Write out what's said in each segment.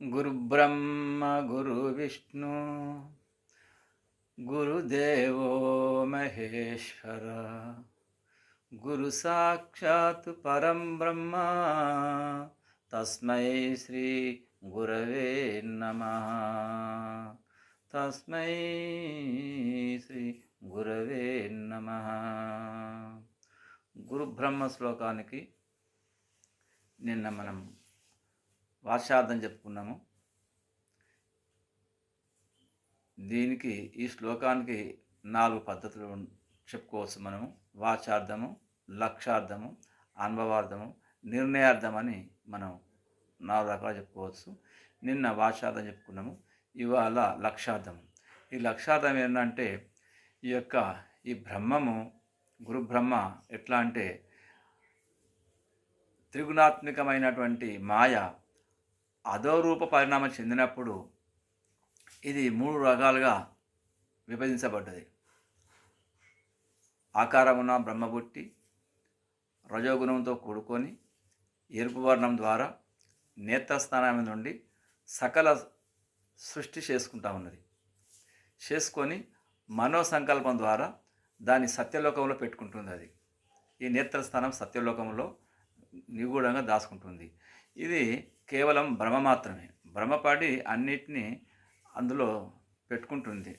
గురుబ్రహ్మ గురు విష్ణు గురుదేవో మహేశ్వర గురు సాక్షాత్ పరం బ్రహ్మ తస్మై శ్రీ గురవే నమ తస్మై శ్రీ గురవే నమ గురుబ్రహ్మ శ్లోకానికి నిన్న మనం వార్షార్థం చెప్పుకున్నాము. దీనికి ఈ శ్లోకానికి నాలుగు పద్ధతులు చెప్పుకోవచ్చు మనము. వాచార్థము లక్ష్యార్థము అనుభవార్థము నిర్ణయార్థం అని మనం నాలుగు రకాలు చెప్పుకోవచ్చు. నిన్న వాచార్థం చెప్పుకున్నాము. ఇవాళ లక్ష్యార్థం ఈ లక్ష్యార్థం ఏంటంటే ఈ యొక్క ఈ బ్రహ్మము గురు బ్రహ్మ ఎట్లా అంటే త్రిగుణాత్మకమైనటువంటి మాయ అధోరూప పరిణామం చెందినప్పుడు ఇది మూడు రకాలుగా విభజించబడ్డది. ఆకారమున బ్రహ్మబుట్టి రజోగుణంతో కూడుకొని ఎరుపు వర్ణం ద్వారా నేత్రస్థానం నుండి సకల సృష్టి చేసుకుంటా ఉన్నది. చేసుకొని మనో సంకల్పం ద్వారా దాన్ని సత్యలోకంలో పెట్టుకుంటుంది అది. ఈ నేత్రస్థానం సత్యలోకంలో నిగూఢంగా దాచుకుంటుంది. ఇది కేవలం భ్రమ మాత్రమే. భ్రమపడి అన్నిటినీ అందులో పెట్టుకుంటుంది.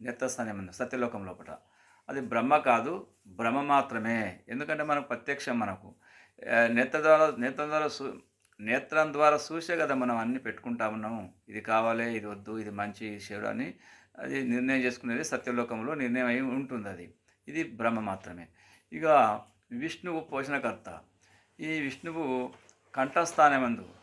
నేత్రస్థానం ఉంది సత్యలోకం లోపల అది బ్రహ్మ కాదు భ్రమ మాత్రమే. ఎందుకంటే మనకు ప్రత్యక్షం మనకు. నేత్ర ద్వారా నేత్రం ద్వారా సూ నేత్రం ద్వారా చూసే కదా మనం అన్ని పెట్టుకుంటా ఉన్నాము ఇది కావాలి ఇది వద్దు ఇది మంచి చెడు అని అది నిర్ణయం చేసుకునేది సత్యలోకంలో నిర్ణయం అయి ఉంటుంది అది. ఇది బ్రహ్మ మాత్రమే. ఇక విష్ణువు పోషణకర్త. ఈ విష్ణువు కంఠస్థానమందు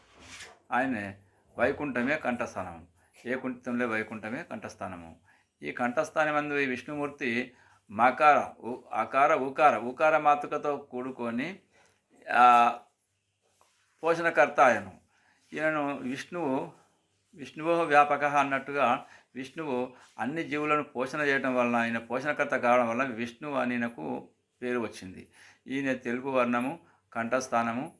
ఆయనే వైకుంఠమే కంఠస్థానము. ఏ కుంఠంలో వైకుంఠమే కంఠస్థానము. ఈ కంఠస్థానమందు ఈ విష్ణుమూర్తి మకార ఉ- అకార ఉకార ఉకార మాతృకతో కూడుకొని పోషణకర్త ఆయను. ఈయనను విష్ణువు విష్ణువు వ్యాపక అన్నట్టుగా విష్ణువు అన్ని జీవులను పోషణ చేయడం వలన ఆయన పోషణకర్త కావడం వల్ల విష్ణువు అని నాకు పేరు వచ్చింది. ఈయన తెలుగు వర్ణము కంఠస్థానము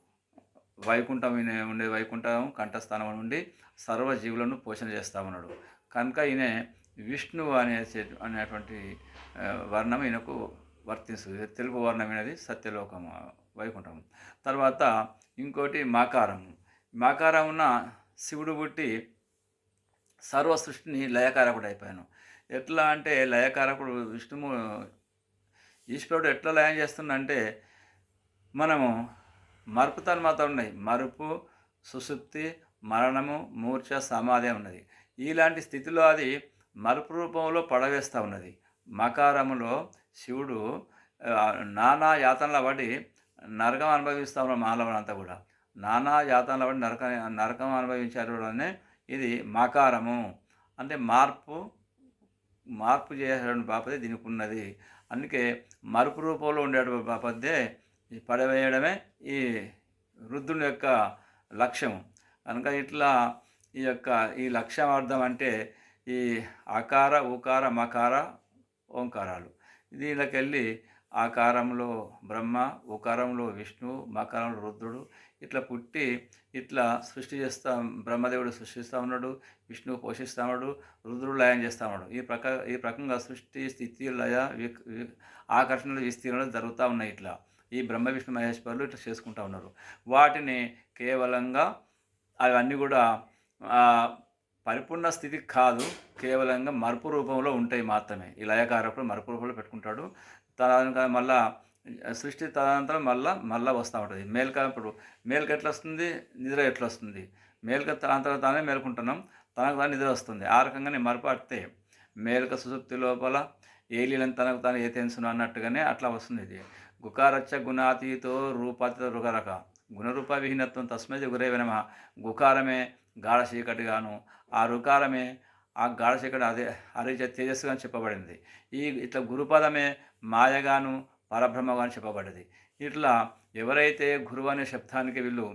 వైకుంఠం ఈయన ఉండే వైకుంఠం కంఠస్థానం నుండి సర్వజీవులను పోషణ చేస్తా ఉన్నాడు కనుక ఈయన విష్ణువు అనే అనేటువంటి వర్ణం ఈయనకు వర్తిస్తుంది. తెలుగు వర్ణం అనేది సత్యలోకం వైకుంఠం తర్వాత ఇంకోటి మాకారం మాకారమున శివుడు పుట్టి సర్వ సృష్టిని లయకారకుడు అయిపోయాను. ఎట్లా అంటే లయకారకుడు విష్ణువు ఈశ్వరుడు ఎట్లా లయం చేస్తుందంటే మనము మరుపు తన్మాత ఉన్నాయి. మరుపు సుసుప్తి మరణము మూర్ఛ సమాధి ఉన్నది ఇలాంటి స్థితిలో అది మరుపు రూపంలో పడవేస్తూ ఉన్నది. మకారములో శివుడు నానా యాతనల పడి నరకం అనుభవిస్తూ ఉన్న మానవులంతా కూడా. నానా యాతనల పడి నరక నరకం అనుభవించారు అనే ఇది మకారము. అంటే మార్పు మార్పు చేసేటువంటి బాపదే దీనికి ఉన్నది. అందుకే మరుపు రూపంలో ఉండేటువంటి బాపదే ఈ పడవేయడమే ఈ వృద్ధుని యొక్క లక్ష్యం కనుక ఇట్లా ఈ యొక్క ఈ లక్ష్యం అర్థం అంటే ఈ అకార ఉకార మకార ఓంకారాలు. దీనిలోకెళ్ళి ఆకారంలో బ్రహ్మ ఉకారంలో విష్ణువు మకారంలో రుద్రుడు ఇట్లా పుట్టి ఇట్లా సృష్టి చేస్తా బ్రహ్మదేవుడు సృష్టిస్తూ ఉన్నాడు విష్ణువు పోషిస్తూ ఉన్నాడు రుద్రుడు లయం చేస్తూ ఉన్నాడు. ఈ ప్రక ఈ ప్రకంగా సృష్టి స్థితి లయ వి- ఆకర్షణలు విస్తీర్ణలు జరుగుతూ ఉన్నాయి ఇట్లా. ఈ బ్రహ్మ విష్ణు మహేశ్వరులు ఇట్లా చేసుకుంటూ ఉన్నారు. వాటిని కేవలంగా అవన్నీ కూడా పరిపూర్ణ స్థితి కాదు కేవలంగా మరుపు రూపంలో ఉంటాయి మాత్రమే. ఈ లయకారకుడు మరుపు రూపంలో పెట్టుకుంటాడు. తన మళ్ళా సృష్టి తదనంతరం మళ్ళా మళ్ళా వస్తూ ఉంటుంది. మేల్క ఇప్పుడు మేల్క ఎట్లా వస్తుంది నిద్ర ఎట్లా వస్తుంది మేల్క తనంతరం తానే మేల్కుంటున్నాం. తనకు తాను నిద్ర వస్తుంది. ఆ రకంగానే మరపాడితే మేల్క సుశుప్తి లోపల ఏలీలను తనకు తాను ఏ తెలుసును అన్నట్టుగానే అట్లా వస్తుంది ఇది. గుకారచ్చ గుణాతీతో రూపాతీత రుగరక. గుణరూప విహీనత్వం తస్మై గురేవ నమ గుకారమే గాఢ చీకటిగాను ఆ రుకారమే ఆ గాఢ చీకటి అదే అరిచ తేజస్సుగా చెప్పబడింది. ఈ ఇట్లా గురుపదమే మాయగాను పరబ్రహ్మగాను చెప్పబడింది ఇట్లా ఎవరైతే గురువు అనే శబ్దానికి వీళ్ళు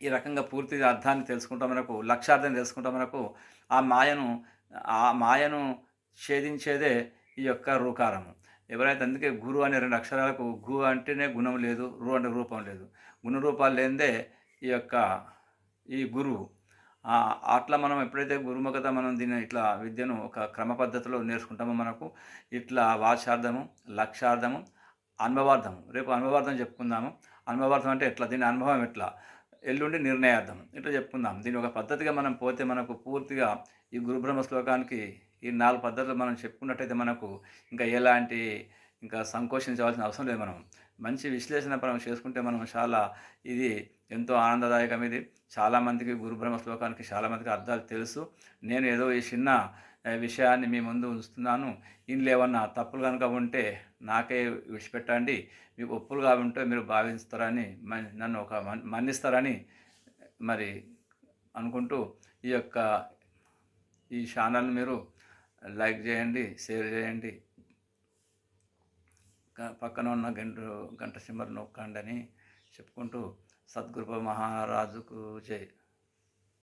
ఈ రకంగా పూర్తి అర్థాన్ని తెలుసుకుంటాం మనకు లక్ష్యార్థం తెలుసుకుంటాం మనకు ఆ మాయను ఆ మాయను ఛేదించేదే ఈ యొక్క రూకారము. ఎవరైతే అందుకే గురు అనే రెండు అక్షరాలకు గు అంటేనే గుణం లేదు రు అంటే రూపం లేదు. గుణ రూపాలు లేనిదే ఈ యొక్క ఈ గురువు అట్లా మనం ఎప్పుడైతే గురుముఖత మనం దీన్ని ఇట్లా విద్యను ఒక క్రమ పద్ధతిలో నేర్చుకుంటామో మనకు ఇట్లా వాచార్థము లక్ష్యార్థము అనుభవార్థము రేపు అనుభవార్థం చెప్పుకుందాము. అనుభవార్థం అంటే ఎట్లా? దీని అనుభవం ఎట్లా? ఎల్లుండి నిర్ణయార్థం. ఇట్లా చెప్పుకుందాం. దీని ఒక పద్ధతిగా మనం పోతే మనకు పూర్తిగా ఈ గురుబ్రహ్మ శ్లోకానికి ఈ నాలుగు పద్ధతులు మనం చెప్పుకున్నట్టయితే మనకు ఇంకా ఎలాంటి ఇంకా సంకోచించవలసిన అవసరం లేదు మనం. మంచి విశ్లేషణ మనం చేసుకుంటే మనం చాలా ఇది ఎంతో ఆనందదాయకం ఇది. చాలామందికి గురుబ్రహ్మ శ్లోకానికి చాలామందికి అర్థాలు తెలుసు. నేను ఏదో ఈ చిన్న విషయాన్ని మీ ముందు ఉంచుతున్నాను. ఇందులో ఏమన్నా తప్పులు కనుక ఉంటే నాకే విడిచిపెట్టండి. మీకు ఒప్పులుగా ఉంటే మీరు భావిస్తారని నన్ను ఒక మన్- మన్నిస్తారని మరి అనుకుంటూ ఈ యొక్క ఈ ఛానల్ మీరు లైక్ చేయండి షేర్ చేయండి. పక్కన ఉన్న గంట గంట సిమ్మర్ నొక్కండి అని చెప్పుకుంటూ సద్గురు మహారాజుకు జై.